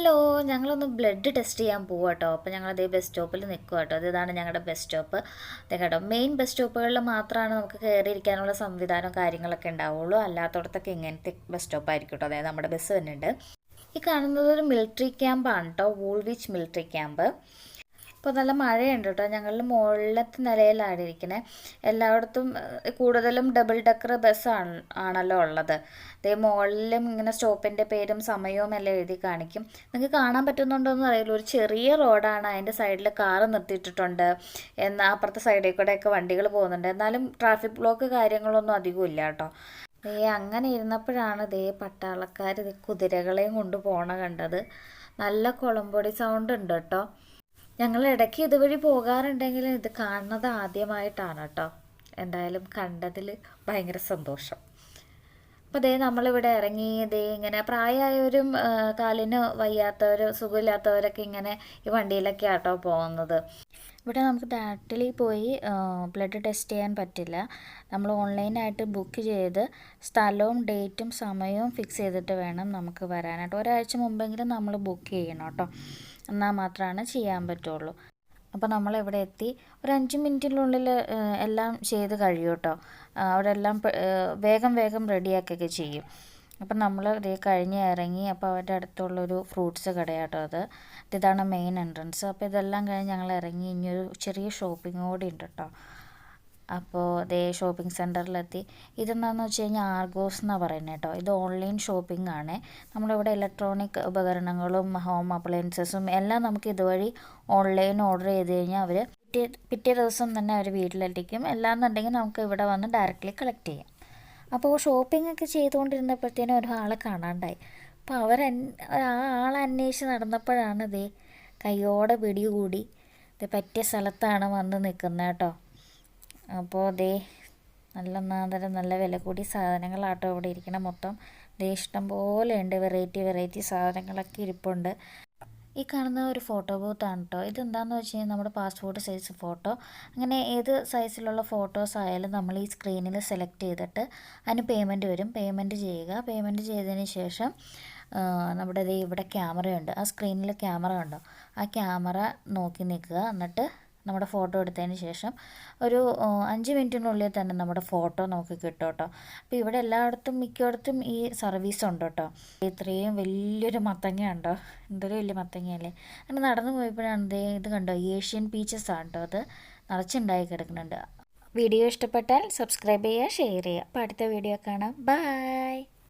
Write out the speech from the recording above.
Hello ഞങ്ങളൊന്ന് blood test ചെയ്യാൻ പോകും കേട്ടോ അപ്പോൾ ഞങ്ങൾ അതേ ബസ് സ്റ്റോപ്പിൽ നിൽക്കുക കേട്ടോ ഇതാണ് ഞങ്ങളുടെ ബസ് സ്റ്റോപ്പ് അതെ കേട്ടോ. മെയിൻ ബസ് സ്റ്റോപ്പുകളിൽ മാത്രമാണ് നമുക്ക് കയറിയിരിക്കാനുള്ള സംവിധാനവും കാര്യങ്ങളൊക്കെ ഉണ്ടാവുള്ളൂ. അല്ലാത്തടത്തൊക്കെ ഇങ്ങനത്തെ ബസ് സ്റ്റോപ്പ് ആയിരിക്കും കേട്ടോ അതായത് നമ്മുടെ ബസ് തന്നെ ഉണ്ട് ഈ കാണുന്നത് ഒരു മിലിറ്ററി ക്യാമ്പാണ് കേട്ടോ വൂൾവിച്ച് മിലിറ്ററി ക്യാമ്പ് ഇപ്പോൾ നല്ല മഴയുണ്ട് കേട്ടോ. ഞങ്ങൾ മുകളിലത്തെ നിലയിലാണ് ഇരിക്കുന്നത് എല്ലായിടത്തും കൂടുതലും ഡബിൾ ഡക്കർ ബസ്സാണ് ആണല്ലോ ഉള്ളത്. അതേ മുകളിലും ഇങ്ങനെ സ്റ്റോപ്പിന്റെ പേരും സമയവും എല്ലാം എഴുതി കാണിക്കും. നിങ്ങൾക്ക് കാണാൻ പറ്റുന്നുണ്ടോയെന്ന് അറിയില്ല. ഒരു ചെറിയ റോഡാണ് അതിന്റെ സൈഡിൽ കാറ് നിർത്തിയിട്ടിട്ടുണ്ട്. എന്നാൽ അപ്പുറത്തെ സൈഡിൽ കൂടെയൊക്കെ വണ്ടികൾ പോകുന്നുണ്ട്. എന്നാലും ട്രാഫിക് ബ്ലോക്ക് കാര്യങ്ങളൊന്നും അധികം ഇല്ല കേട്ടോ. ദേ അങ്ങനെ ഇരുന്നപ്പോഴാണ് ദേ പട്ടാളക്കാർ കുതിരകളെയും കൊണ്ട് പോണ കണ്ടത്. നല്ല കുളമ്പൊടി സൗണ്ട് ഉണ്ട് കേട്ടോ. ഞങ്ങൾ ഇടയ്ക്ക് ഇതുവഴി പോകാറുണ്ടെങ്കിലും ഇത് കാണുന്നത് ആദ്യമായിട്ടാണ് കേട്ടോ. എന്തായാലും കണ്ടതിൽ ഭയങ്കര സന്തോഷം. അപ്പോൾ ദേ നമ്മളിവിടെ ഇറങ്ങി ദേ ഇങ്ങനെ പ്രായമായവരും കാലിന് വയ്യാത്തവരും സുഖമില്ലാത്തവരൊക്കെ ഇങ്ങനെ ഈ വണ്ടിയിലൊക്കെ ആട്ടോ പോകുന്നത്. ഇവിടെ നമുക്ക് ഡയറക്റ്റ്ലി പോയി ബ്ലഡ് ടെസ്റ്റ് ചെയ്യാൻ പറ്റില്ല. നമ്മൾ ഓൺലൈനായിട്ട് ബുക്ക് ചെയ്ത് സ്ഥലവും ഡേറ്റും സമയവും ഫിക്സ് ചെയ്തിട്ട് വേണം നമുക്ക് വരാനായിട്ട്. ഒരാഴ്ച മുമ്പെങ്കിലും നമ്മൾ ബുക്ക് ചെയ്യണം കേട്ടോ. എന്നാൽ മാത്രമാണ് ചെയ്യാൻ പറ്റുള്ളൂ. അപ്പോൾ നമ്മൾ ഇവിടെ എത്തി. ഒരു അഞ്ച് മിനിറ്റിനുള്ളിൽ എല്ലാം ചെയ്ത് കഴിയും കേട്ടോ. എല്ലാം വേഗം വേഗം റെഡിയാക്കുകയൊക്കെ ചെയ്യും. അപ്പം നമ്മൾ ഇതേ കഴിഞ്ഞ് ഇറങ്ങി. അപ്പോൾ അവരുടെ അടുത്തുള്ളൊരു ഫ്രൂട്ട്സ് കടയാട്ടോ അത്. ഇതാണ് മെയിൻ എൻട്രൻസ്. അപ്പോൾ ഇതെല്ലാം കഴിഞ്ഞ് ഞങ്ങൾ ഇറങ്ങി. ഇനിയൊരു ചെറിയ ഷോപ്പിംഗ് കൂടി ഉണ്ട് കേട്ടോ. അപ്പോൾ ദേ ഷോപ്പിംഗ് സെന്ററിലെത്തി ഇതെന്താണെന്ന് വെച്ച് കഴിഞ്ഞാൽ ആർഗോസ് എന്നാണ് പറയുന്നത് കേട്ടോ ഇത് ഓൺലൈൻ ഷോപ്പിംഗ് ആണ്. നമ്മളിവിടെ ഇലക്ട്രോണിക് ഉപകരണങ്ങളും ഹോം അപ്ലയൻസസും എല്ലാം നമുക്ക് ഇതുവഴി ഓൺലൈൻ ഓർഡർ ചെയ്ത് കഴിഞ്ഞാൽ അവർ പിറ്റേ പിറ്റേ ദിവസം തന്നെ അവർ വീട്ടിലെത്തിക്കും. അല്ലാന്നുണ്ടെങ്കിൽ നമുക്ക് ഇവിടെ വന്ന് ഡയറക്റ്റ്ലി കളക്ട് ചെയ്യാം. അപ്പോൾ ഷോപ്പിംഗ് ഒക്കെ ചെയ്തുകൊണ്ടിരുന്നപ്പോഴത്തേനും ഒരാളെ കാണാണ്ടായി. അപ്പോൾ അവർ ആ ആളെ അന്വേഷിച്ച് നടന്നപ്പോഴാണ് ദേ കയ്യോടെ പിടികൂടി. ഇത് പറ്റിയ സ്ഥലത്താണ് വന്ന് നിൽക്കുന്നത് കേട്ടോ അപ്പോൾ ദേ നല്ല ഒന്നാന്തരം നല്ല വില കൂടിയ സാധനങ്ങളാട്ടോ ഇവിടെ ഇരിക്കണം മൊത്തം. ദേ ഇഷ്ടം പോലെ ഉണ്ട് വെറൈറ്റി വെറൈറ്റി സാധനങ്ങളൊക്കെ ഇരിപ്പുണ്ട്. ഈ കാണുന്ന ഒരു ഫോട്ടോ ബൂത്താണ് കേട്ടോ ഇതെന്താണെന്ന് വെച്ച് കഴിഞ്ഞാൽ നമ്മുടെ പാസ്പോർട്ട് സൈസ് ഫോട്ടോ അങ്ങനെ ഏത് സൈസിലുള്ള ഫോട്ടോസ് ആയാലും നമ്മൾ ഈ സ്ക്രീനിൽ സെലക്ട് ചെയ്തിട്ട് അതിന് പേയ്മെന്റ് വരും. പേയ്മെന്റ് ചെയ്യുക. പേയ്മെന്റ് ചെയ്തതിന് ശേഷം നമ്മുടെ ഇവിടെ ക്യാമറയുണ്ട് ആ സ്ക്രീനിൽ ക്യാമറ ഉണ്ടോ ആ ക്യാമറ നോക്കി നിൽക്കുക. എന്നിട്ട് നമ്മുടെ ഫോട്ടോ എടുത്തതിന് ശേഷം ഒരു അഞ്ച് മിനിറ്റിനുള്ളിൽ തന്നെ നമ്മുടെ ഫോട്ടോ നമുക്ക് കിട്ടും കേട്ടോ. അപ്പോൾ ഇവിടെ എല്ലായിടത്തും മിക്കയിടത്തും ഈ സർവീസ് ഉണ്ട് കേട്ടോ. ഇത്രയും വലിയൊരു മത്തങ്ങ ഉണ്ടോ? എന്തൊരു വലിയ മത്തങ്ങയല്ലേ അങ്ങനെ നടന്നു പോയപ്പോഴാണ് ഇത് കണ്ടോ? ഏഷ്യൻ പീച്ചസ് ആണ് കേട്ടോ അത്. നിറച്ചുണ്ടായി കിടക്കുന്നുണ്ട്. വീഡിയോ ഇഷ്ടപ്പെട്ടാൽ സബ്സ്ക്രൈബ് ചെയ്യുക ഷെയർ ചെയ്യുക. അപ്പോൾ അടുത്ത വീഡിയോ കാണാം. ബൈ.